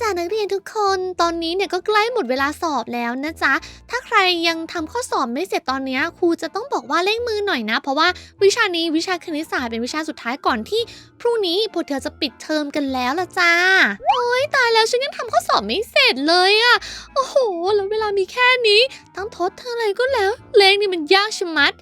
จ๊ะนักเรียนทุกคน ตอนนี้เนี่ยก็ใกล้หมดเวลาสอบแล้วนะจ๊ะ ถ้าใครยังทำข้อสอบไม่เสร็จตอนนี้ครูจะต้องบอกว่าเร่งมือหน่อยนะ เพราะว่าวิชานี้วิชาคณิตศาสตร์เป็นวิชาสุดท้ายก่อนที่พรุ่งนี้พวกเธอจะปิดเทอมกันแล้วละจ้าโอ๊ยตายแล้วฉันยังทำข้อสอบไม่เสร็จเลยอะโอ้โหแล้วเวลามีแค่นี้ต้องทดเธออะไรก็แล้วเลงนี่มันยากชะมัด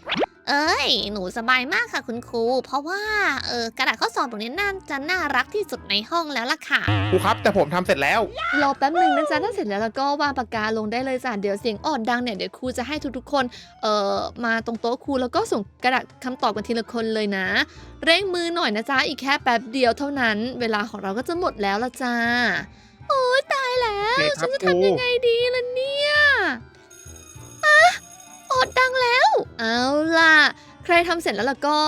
เอ้ย หนูสบายมากค่ะคุณครู เพราะว่า เออกระดาษข้อสอบตรงนี้น่าจะน่ารักที่สุดในห้องแล้วล่ะค่ะ ครูครับ แต่ผมทำเสร็จแล้ว รอแป๊บหนึ่งนะจ๊ะถ้าเสร็จแล้วแล้วก็วางปากกาลงได้เลยจ้ะเดี๋ยวเสียงอ่อนดังเนี่ยเดี๋ยวครูจะให้ทุกๆคนเอ่อมาตรงโต๊ะครูแล้วก็ส่งกระดาษคำตอบกันทีละคนเลยนะ เร่งมือหน่อยนะจ๊ะอีกแค่แป๊บเดียวเท่านั้น เวลาของเราก็จะหมดแล้วละจ้าโอ้ยตายแล้ว โอเคคฉัรันบจะครูทำยังไงดีล่ะเนี่ย ใครทำเสร็จแล้วล่ะก็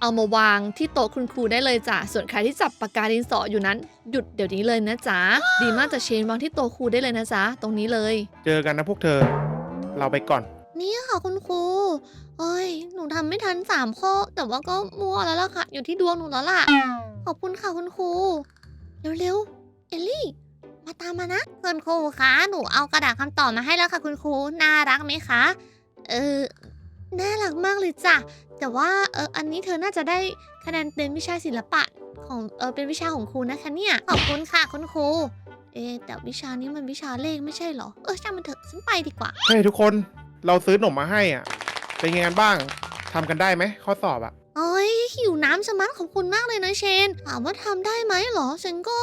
เอามาวางที่โต๊ะคุณครูได้เลยจ้ะ ส่วนใครที่จับปากกาดินสออยู่นั้น หยุดเดี๋ยวนี้เลยนะจ๊ะ ดีมากจะเชนวางที่โต๊ะครูได้เลยนะจ๊ะ ตรงนี้เลย เจอกันนะพวกเธอ เราไปก่อน นี่ค่ะคุณครูเอ้ย หนูทำไม่ทันสามข้อ แต่ว่าก็มั่วแล้วล่ะค่ะ อยู่ที่ดวงหนูแล้วล่ะ ขอบคุณค่ะคุณครู เร็วๆ เอลลี่ มาตามมานะ คุณครูคะ หนูเอากระดาษคำตอบมาให้แล้วค่ะ คุณครู น่ารักไหมคะ เออ น่ารักมากเลยจ้ะ แต่ว่าเอออันนี้เธอน่าจะได้คะแนนเป็นวิชาศิลปะของเออเป็นวิชาของครูนะคะเนี่ย ขอบคุณค่ะคุณครู เอะแต่วิชานี้มันวิชาเลขไม่ใช่เหรอ เออช่างมันเถอะฉันไปดีกว่า เฮ้ยทุกคนเราซื้อหนมมาให้อะ เป็นไงกันบ้างทำกันได้ไหมข้อสอบอะ โอ้ยหิวน้ำชะมัดขอบคุณมากเลยนะเชน ถามว่าทำได้ไหมเหรอ ฉันก็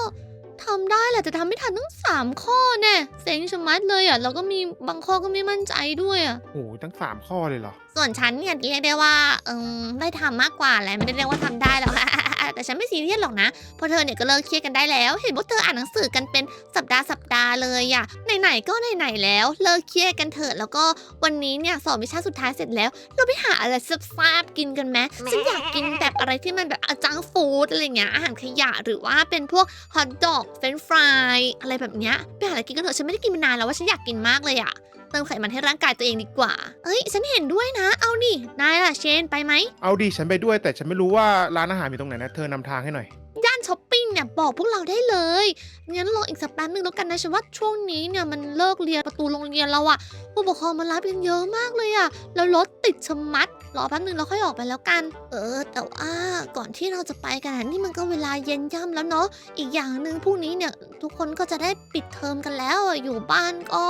ทำได้แหละแต่ทำไม่ทันทั้งสามข้อแน่เซ็งชะมัดเลยอะแล้วก็มีบางข้อก็ไม่มั่นใจด้วยอะ โอ้โหตั้งสามข้อเลยเหรอ ส่วนฉันเนี่ยเรียกได้ว่าเอมได้ทำมากกว่าแหละไม่ได้เรียกว่าทำได้หรอก แต่ฉันไม่ซีเรียสหรอกนะเพราะเธอเนี่ยก็เลิกเครียดกันได้แล้ว เห็นว่าเธออ่านหนังสือกันเป็นสัปดาห์สัปดาห์เลยอะไหนๆก็ไหนๆแล้ว เลิกเครียดกันเถอะแล้วก็วันนี้เนี่ยสอบวิชาสุดท้ายเสร็จแล้ว เราไปหาอะไรซาบๆกินกันไหมฉันอยากกินแบบอะไรที่มันแบบจังฟู้ดอะไรเงี้ยอาหารขยะหรือว่าเป็นพวกฮอทดอกเฟรนฟรายอะไรแบบเนี้ยไปหาอะไรกินกันเถอะฉันไม่ได้กินมานานแล้วว่าฉันอยากกินมากเลยอะ เติมไขมันให้ร่างกายตัวเองดีกว่า เอ้ย ฉันเห็นด้วยนะ เอานี่นายล่ะเชนไปไหม เอาดิฉันไปด้วยแต่ฉันไม่รู้ว่าร้านอาหารอยู่ตรงไหนนะเธอนำทางให้หน่อยย่านช้อปปิ้งเนี่ยบอกพวกเราได้เลย งั้นรออีกสักแป๊บนึงแล้วกันนะฉันว่าช่วงนี้เนี่ยมันเลิกเรียนประตูโรงเรียนแล้วอะผู้ปกครองมารับกันเยอะมากเลยอะแล้วรถติดชะมัด รอแป๊บนึงแล้วค่อยออกไปแล้วกัน เออ แต่ว่าก่อนที่เราจะไปกันอะนี่มันก็เวลาเย็นย่ำแล้วเนาะ อีกอย่างหนึ่งพรุ่งนี้เนี่ยทุกคนก็จะได้ปิดเทอมกันแล้วอะอยู่บ้านก็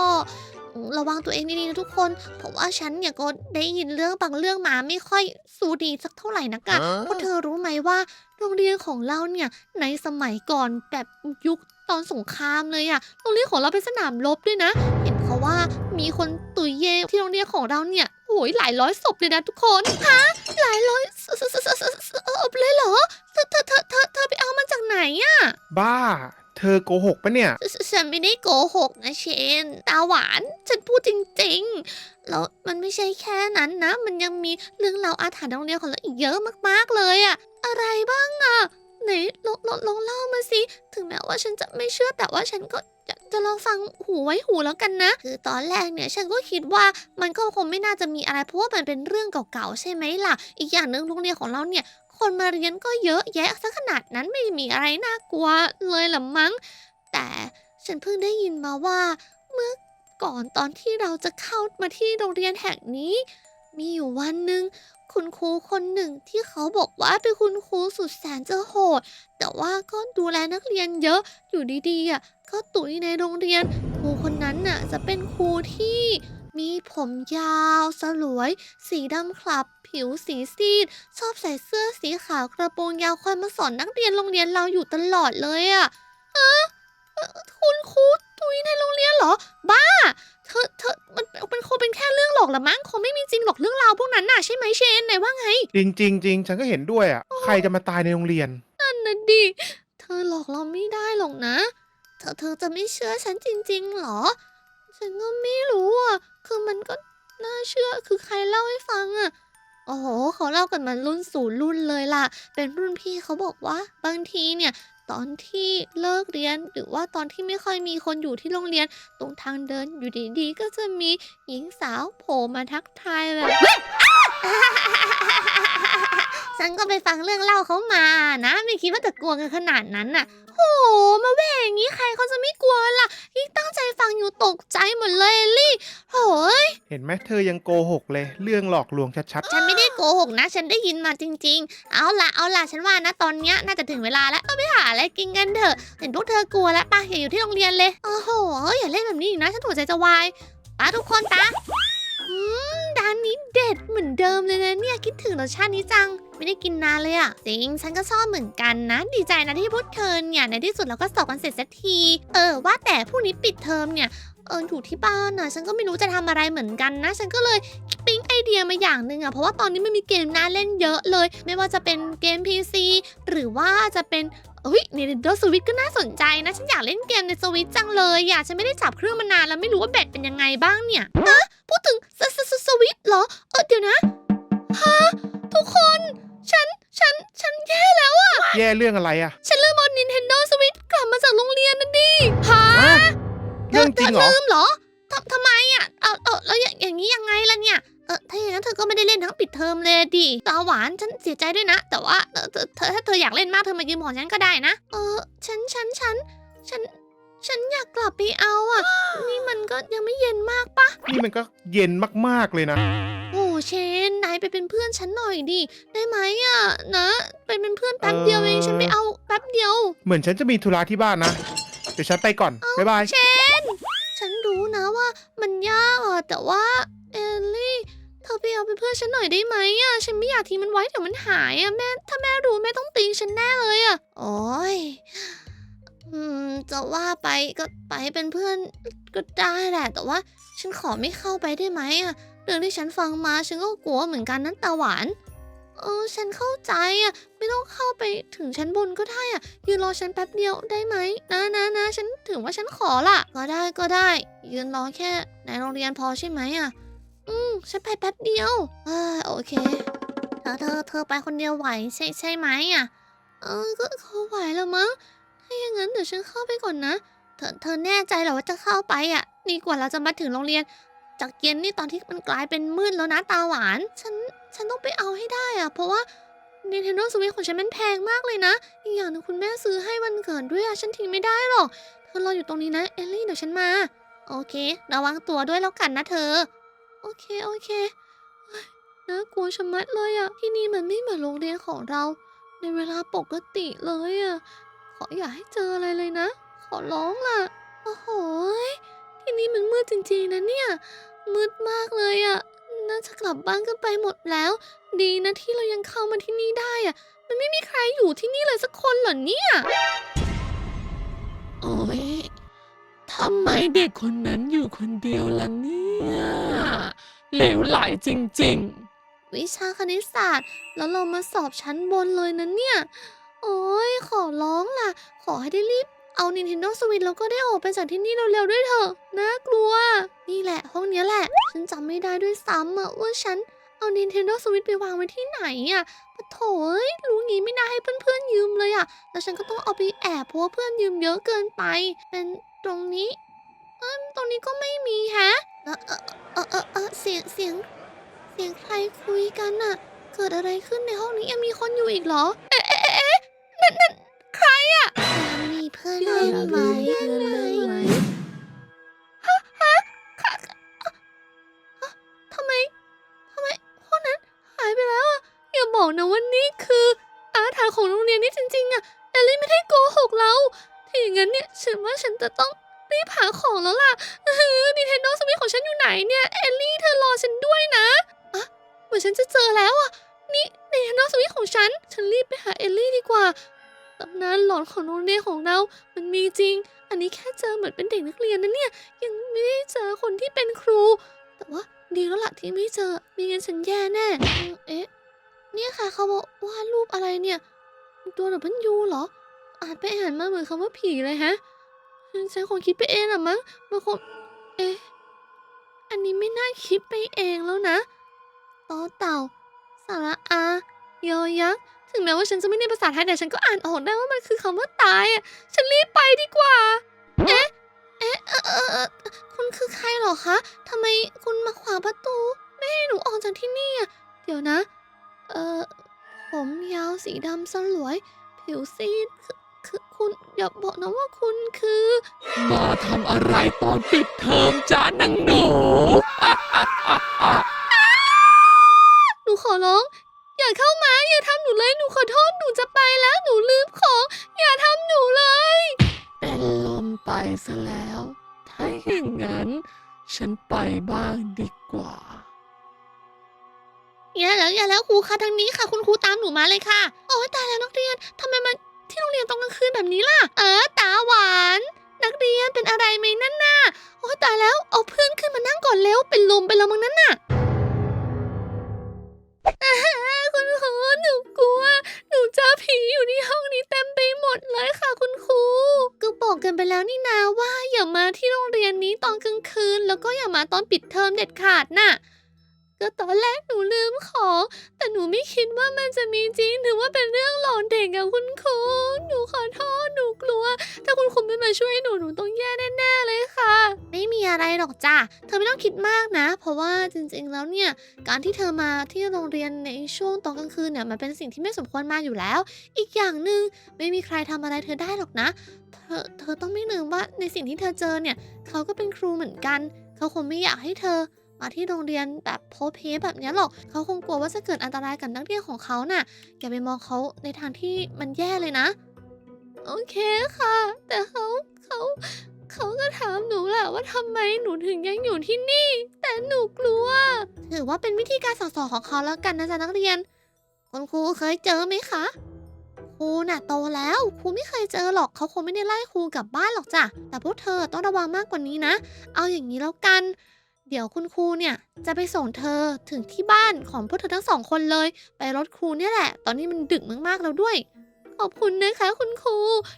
ระวังตัวเองดีๆนะทุกคนเพราะว่าฉันเนี่ยก็ได้ยินเรื่องบางเรื่องมาไม่ค่อยสู้ดีสักเท่าไหร่นักอะพวกเธอรู้ไหมว่าโรงเรียนของเราเนี่ยในสมัยก่อนแบบยุคตอนสงครามเลยอะโรงเรียนของเราเป็นสนามรบด้วยนะ เห็นเขาว่ามีคนตุยเย่ที่โรงเรียนของเราเนี่ยโอ้ยหลายร้อยศพเลยนะทุกคนฮะหลายร้อยศศศศศพเลยเหรอเธอเธอเธอเธอเธอไปเอามาจากไหนอะบ้า เธอโกหกปะเนี่ย ฉฉันไม่ได้โกหกนะเชน ตาหวาน ฉันพูดจริงๆ แล้วมันไม่ใช่แค่นั้นนะ มันยังมีเรื่องราวอาถรรพ์โรงเรียนของเราอีกเยอะมากๆเลยอะอะไรบ้างอะไหนลองลองลองเล่ามาสิ ถึงแม้ว่าฉันจะไม่เชื่อแต่ว่าฉันก็จะจะลองฟังหูไว้หูแล้วกันนะ คือตอนแรกเนี่ยฉันก็คิดว่ามันก็คงไม่น่าจะมีอะไรเพราะว่ามันเป็นเรื่องเก่าๆใช่ไหมล่ะ อีกอย่างหนึ่งโรงเรียนของเราเนี่ย คนมาเรียนก็เยอะแยะซะขนาดนั้นไม่มีอะไรน่ากลัวเลยละมั้ง แต่ฉันเพิ่งได้ยินมาว่าเมื่อก่อนตอนที่เราจะเข้ามาที่โรงเรียนแห่งนี้ มีอยู่วันหนึ่งคุณครูคนหนึ่งที่เขาบอกว่าเป็นคุณครูสุดแสนจะโหด แต่ว่าก็ดูแลนักเรียนเยอะอยู่ดีๆอะก็ตุยในโรงเรียน ครูคนนั้นน่ะจะเป็นครูที่ มีผมยาวสลวย สีดำคลับ ผิวสีซีด ชอบใส่เสื้อสีขาวกระโปรงยาวคอยมาสอนนักเรียนโรงเรียนเราอยู่ตลอดเลยอะเออเอ่อคุณครูตุยในโรงเรียนเหรอ บ้า เธอเธอมันมันคงเป็นแค่เรื่องหลอกละมั้งคงไม่มีจริงหรอกเรื่องราวพวกนั้นน่ะใช่ไหมเชนไหนว่าไง จริงจริงจริงฉันก็เห็นด้วยอะ ใครจะมาตายในโรงเรียน นั่นนะดิ เธอหลอกเราไม่ได้หรอกนะ เธอเธอจะไม่เชื่อฉันจริงๆหรอ ฉันก็ไม่รู้อะ คือมันก็น่าเชื่อคือใครเล่าให้ฟังอะโอ้โหเขาเล่ากันมารุ่นสู่รุ่นเลยล่ะ เป็นรุ่นพี่เขาบอกว่าบางทีเนี่ยตอนที่เลิกเรียนหรือว่าตอนที่ไม่ค่อยมีคนอยู่ที่โรงเรียน ตรงทางเดินอยู่ดีๆ ก็จะมีหญิงสาวโผล่มาทักทายแบบฉันก็ไปฟังเรื่องเล่าเขามานะ ไม่คิดว่าจะกลัวกันขนาดนั้นน่ะโหมาแหวงอย่างนี้ใครเขาจะไม่กลัวล่ะอีต กใจหมดเลยเอลลี่โหยเห็นไหมเธอยังโกหกเลย เรื่องหลอกลวงชัดฉันไม่ได้โกหกนะ ฉันได้ยินมาจริง ๆ เอาล่ะเอาล่ะฉันว่านะตอนเนี้ยน่าจะถึงเวลาแล้วก็ไปหาอะไรกินกันเถอะ เห็นพวกเธอกลัวแล้วปะอย่าอยู่ที่โรงเรียนเลยโอ้โหอย่าเล่นแบบนี้อีกนะ ฉันหัวใจจะวายปะทุกคนปะ อืมร้านนี้เด็ดเหมือนเดิมเลยนะเนี่ยคิดถึงรสชาตินี้จัง ไม่ได้กินนานเลยอะจริงฉันก็ชอบเหมือนกันนะ ดีใจนะที่พวกเธอเนี่ยในที่สุดเราก็สอบกันเสร็จสักที เออว่าแต่พรุ่งนี้ปิดเทอมเนี่ยเอออยู่ที่บ้านน่ะฉันก็ไม่รู้จะทำอะไรเหมือนกันนะ ฉันก็เลยปิ๊งไอเดียมาอย่างหนึ่งอะเพราะว่าตอนนี้ไมันมีเกมน่าเล่นเยอะเลย ไม่ว่าจะเป็นเกม PC หรือว่าจะเป็น อุ้ย Nintendo Switch ก็น่าสนใจนะ ฉันอยากเล่นเกมในสวิตจังเลยอยากฉันไม่ได้จับเครื่องมานานแล้วไม่รู้ว่าแบตเป็นยังไงบ้างเนี่ยฮะพูดถึงสสสสวิตเหรอ เออเดี๋ยวนะฮะทุกคน ฉัน ฉัน ฉันแย่แล้วอะๆแย่เรื่องอะไรอะฉันลืมเอา Nintendo Switch กลับมาจากโรงเรียนนั่นดิฮะฮะเรื่องจริงเหรอลืมเหรอทำทำไมอะ เอาเอาแล้วอย่างอย่างนี้ยังไง งนั้นเธอก็ไม่ได้เล่นทั้งปิดเทอมเลยดิตาหวานฉันเสียใจด้วยนะ แต่ว่าเออเธอเธอถ้าเธออยากเล่นมากเธอมายืมของฉันก็ได้นะ เออฉันฉันฉันฉันฉันอยากกลับไปเอาอะ นี่มันก็ยังไม่เย็นมากปะนี่มันก็เย็นมากๆเลยนะ โอ้เชนนายไปเป็นเพื่อนฉันหน่อยดิได้ไหมอะนะไปเป็นเพื่อนแป๊บเดียวเองฉันไปเอาแป๊บเดียว เหมือนฉันจะมีธุระที่บ้านนะเดี๋ยวฉันไปก่อนบ๊ายบายเชนฉันรู้นะว่ามันยากอะแต่ว่าเอลลี่เธอไปเอาเป็นเพื่อนฉันหน่อยได้ไหมอะ ฉันไม่อยากทิ้งมันไว้เดี๋ยวมันหายอะแม่ ถ้าแม่รู้แม่ต้องตีฉันแน่เลยอะ โอ้ยอืมจะว่าไปก็ไปเป็นเพื่อนก็ได้แหละ แต่ว่าฉันขอไม่เข้าไปได้ไหมอะ เรื่องที่ฉันฟังมาฉันก็กลัวเหมือนกันนั้นตาหวาน เออ ฉันเข้าใจอะ ไม่ต้องเข้าไปถึงชั้นบนก็ได้อะ ยืนรอฉันแป๊บเดียวได้ไหมนะนะนะฉันถือว่าฉันขอละก็ได้ก็ได้ ยืนรอแค่ในโรงเรียนพอใช่ไหมอะ อืมฉันไปแป๊บเดียวอ่าโอเค เธอเธอเธอไปคนเดียวไหวใช่ใช่ไหมอะ เออก็เขาไหวแล้วมั้ง ถ้าอย่างนั้นเดี๋ยวฉันเข้าไปก่อนนะ เธอเธอแน่ใจเหรอว่าจะเข้าไปอะ ดีกว่าเราจะมาถึงโรงเรียน จากเย็นนี่ตอนที่มันกลายเป็นมืดแล้วนะตาหวาน ฉันฉันต้องไปเอาให้ได้อะ เพราะว่า Nintendo Switch ของฉันมันแพงมากเลยนะ อีกอย่างหนึงคุณแม่ซื้อให้วันเกิดด้วยอะ ฉันทิ้งไม่ได้หรอก เธอรออยู่ตรงนี้นะเอลลี่เดี๋ยวฉันมา โอเค ระวังตัวด้วยแล้วกันนะเธอ อเคโอเคน่ากลัวชะมัดเลยอะที่นี่มันไม่เหมือนโรงเรียนของเรา ในเวลาปกติเลยอะขออย่าให้เจออะไรเลยนะ ขอร้องล่ะ โอ้โหที่นี่มันมืดจริงๆนะเนี่ยมืดมากเลยอะน่าจะกลับบ้านกันไปหมดแล้ว ดีนะที่เรายังเข้ามาที่นี่ได้อะมันไม่มีใครอยู่ที่นี่เลยสักคนเหรอเนี่ยโอ้ยำไมเด็กคนนั้นอยู่คนเดียวล่ะเนี่ยเหลวไหลจริงวิชาคณิตศาสตร์ แล้วเรามาสอบชั้นบนเลยนะเนี่ย โอ้ยขอร้องล่ะ ขอให้ได้รีบ เอา Nintendo Switch แล้วก็ได้ออกไปจากที่นี่เร็วๆด้วยเถอะน่ากลัว นี่แหละห้องเนี้ยแหละ ฉันจำไม่ได้ด้วยซ้ำอะว่าฉัน เอา Nintendo Switch ไปวางไว้ที่ไหนอะปะโถเอ้ยรู้งี้ไม่น่าให้เพื่อนๆยืมเลยอะแล้วฉันก็ต้องเอาไปแอบเพราะว่าเพื่อนยืมเยอะเกินไป เป็นตรงนี้ เอ้ยตรงนี้ก็ไม่มีแฮะเออเออเออเออเออเสียงเสียง เสียงใครคุยกันน่ะ เกิดอะไรขึ้นในห้องนี้ยังมีคนอยู่อีกเหรอ เอ๊ะเอ๊ะเอ๊ะนั่นนั่นใครอะยังมีเพื่อนๆเล่นไหมเพื่อนเล่นไหม บอกนะว่านี่คืออาถรรพ์ของโรงเรียนนี่จริงๆอะเอลลี่ไม่ได้โกหกเราถ้าอย่างนั้นเนี่ยฉันว่าฉันจะต้องรีบหาของแล้วล่ะเออ Nintendo Switch ของฉันอยู่ไหนเนี่ยเอลลี่เธอรอฉันด้วยนะอะเหมือนฉันจะเจอแล้วอะนี่ Nintendo Switch ของฉัน ฉันรีบไปหาเอลลี่ดีกว่าตำนานหลอนของโรงเรียนของเรา มันมีจริง อันนี้แค่เจอเหมือนเป็นเด็กนักเรียนนะเนี่ย ยังไม่ได้เจอคนที่เป็นครู แต่ว่าดีแล้วล่ะที่ไม่เจอ มีงั้นฉันแย่แน่ เอ๊ะ เนี่ยค่ะเขาบอกวาดรูปอะไรเนี่ย ตัวดับเบิลยูเหรอ อ่านไปอ่านมาเหมือนคำว่าผีเลยฮะ ฉันคงคิดไปเองอะมั้งบางคนเอ๊ะ อันนี้ไม่น่าคิดไปเองแล้วนะต่อเต่า สาระอา ยอยักษ์ ถึงแม้ว่าฉันจะไม่ได้ภาษาไทยแต่ฉันก็อ่านออกได้ว่ามันคือคำว่าตายอะ ฉันรีบไปดีกว่า เอ๊ะ เอ๊ะเออเออเออคุณคือใครหรอคะทำไมคุณมาขวางประตู ไม่ให้หนูออกจากที่นี่อะ เดี๋ยวนะ เอ่อผมยาวสีดำสลวย ผิวซีดคือคือคุณอย่าบอกนะว่าคุณคือนมาทำอะไรตอนปิดเทอมจ้านังหนู หนูขอร้อง อย่าเข้ามา อย่าทำหนูเลย หนูขอโทษ หนูจะไปแล้ว หนูลืมของ อย่าทำหนูเลย เป็นลมไปซะแล้ว ถ้าอย่างนั้น ฉันไปบ้างดีกว่าอย่า แล้วอย่าแล้วครูคะทางนี้ค่ะ คุณครูตามหนูมาเลยค่ะ โอ้ยตายแล้วนักเรียนทำไมมันที่โรงเรียนตอนกลางคืนแบบนี้ล่ะ เออตาหวาน นักเรียนเป็นอะไรไหมนั่นน่ะโอ้ยตายแล้วเอาเพื่อนขึ้นมานั่งก่อนเร็วเป็นลมไปแล้วมั้งนั่นน่ะคุณครูหนูกลัว หนูเจอผีอยู่ที่ห้องนี้เต็มไปหมดเลยค่ะคุณครูก็บอกกันไปแล้วนี่นาว่าอย่ามาที่โรงเรียนนี้ตอนกลางคืน แล้วก็อย่ามาตอนปิดเทอมเด็ดขาดน่ะ ก็ตอนแรกหนูลืมของ แต่หนูไม่คิดว่ามันจะมีจริงถือว่าเป็นเรื่องหลอนเด็กอะคุณครูหนูขอโทษหนูกลัว ถ้าคุณครูไม่มาช่วยหนูหนูต้องแย่แน่ๆเลยค่ะ ไม่มีอะไรหรอกจ้ะเธอไม่ต้องคิดมากนะ เพราะว่าจริงๆแล้วเนี่ยการที่เธอมาที่โรงเรียนในช่วงตอนกลางคืนเนี่ยมันเป็นสิ่งที่ไม่สมควรมาอยู่แล้ว อีกอย่างหนึ่งไม่มีใครทำอะไรเธอได้หรอกนะเธอเธอต้องไม่ลืมว่าในสิ่งที่เธอเจอเนี่ยเขาก็เป็นครูเหมือนกัน เขาคงไม่อยากให้เธอ มาที่โรงเรียนแบบโพสเพแบบนี้หรอก เขาคงกลัวว่าจะเกิดอันตรายกับนักเรียนของเขาน่ะ อย่าไปมองเขาในทางที่มันแย่เลยนะ โอเคค่ะ แต่เขาเขาเขาก็ถามหนูแหละว่าทำไมหนูถึงยังอยู่ที่นี่ แต่หนูกลัว ถือว่าเป็นวิธีการสอสอนของเขาแล้วกันนะจ๊ะนักเรียน คุณครูเคยเจอไหมคะครูน่ะโตแล้วครูไม่เคยเจอหรอกเขาคงไม่ได้ไล่ครูกลับบ้านหรอกจ้ะแต่พวกเธอต้องระวังมากกว่านี้นะ เอาอย่างนี้แล้วกัน เดี๋ยวคุณครูเนี่ยจะไปส่งเธอถึงที่บ้านของพวกเธอทั้งสองคนเลย ไปรถครูเนี่ยแหละ ตอนนี้มันดึกมากๆแล้วด้วย ขอบคุณนะคะคุณครู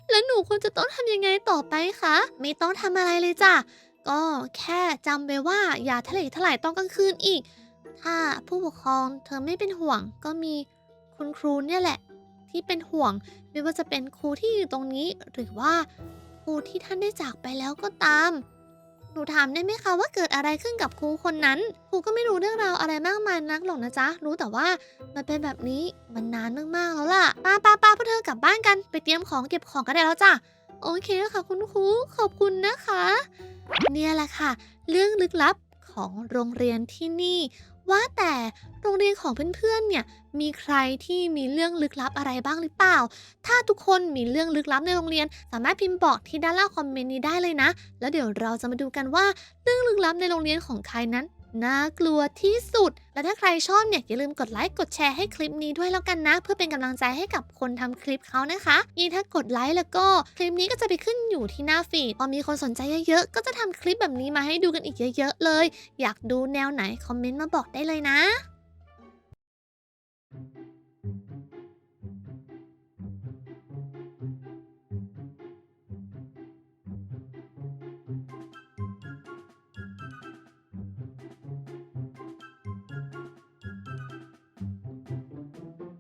แล้วหนูควรจะต้องทำยังไงต่อไปคะ ไม่ต้องทำอะไรเลยจ้ะ ก็แค่จำไปว่าอย่าทะเลทลายตอนกลางคืนอีก ถ้าผู้ปกครองเธอไม่เป็นห่วง ก็มีคุณครูเนี่ยแหละ ที่เป็นห่วง ไม่ว่าจะเป็นครูที่อยู่ตรงนี้ หรือว่าครูที่ท่านได้จากไปแล้วก็ตาม หนูถามได้ไหมคะว่าเกิดอะไรขึ้นกับครูคนนั้นครูก็ไม่รู้เรื่องราวอะไรมากมายนักหรอกนะจ๊ะ รู้แต่ว่ามันเป็นแบบนี้มันนานมากๆแล้วล่ะป้าป้าป้าพวกเธอกลับบ้านกันไปเตรียมของเก็บของกันได้แล้วจ้ะโอเคค่ะคุณครูขอบคุณนะคะ เนี่ยแหละค่ะ เรื่องลึกลับ ของโรงเรียนที่นี่ ว่าแต่โรงเรียนของเพื่อนๆเนี่ยมีใครที่มีเรื่องลึกลับอะไรบ้างหรือเปล่า ถ้าทุกคนมีเรื่องลึกลับในโรงเรียน สามารถพิมพ์บอกที่ด้านล่างคอมเมนต์นี้ได้เลยนะ แล้วเดี๋ยวเราจะมาดูกันว่าเรื่องลึกลับในโรงเรียนของใครนั้น น่ากลัวที่สุด และถ้าใครชอบเนี่ยอย่าลืมกดไลค์กดแชร์ให้คลิปนี้ด้วยแล้วกันนะ เพื่อเป็นกำลังใจให้กับคนทำคลิปเขานะคะยิ่งถ้ากดไลค์แล้วก็คลิปนี้ก็จะไปขึ้นอยู่ที่หน้าฟีดพอมีคนสนใจเยอะๆก็จะทำคลิปแบบนี้มาให้ดูกันอีกเยอะ ๆ เลย อยากดูแนวไหนคอมเมนต์มาบอกได้เลยนะ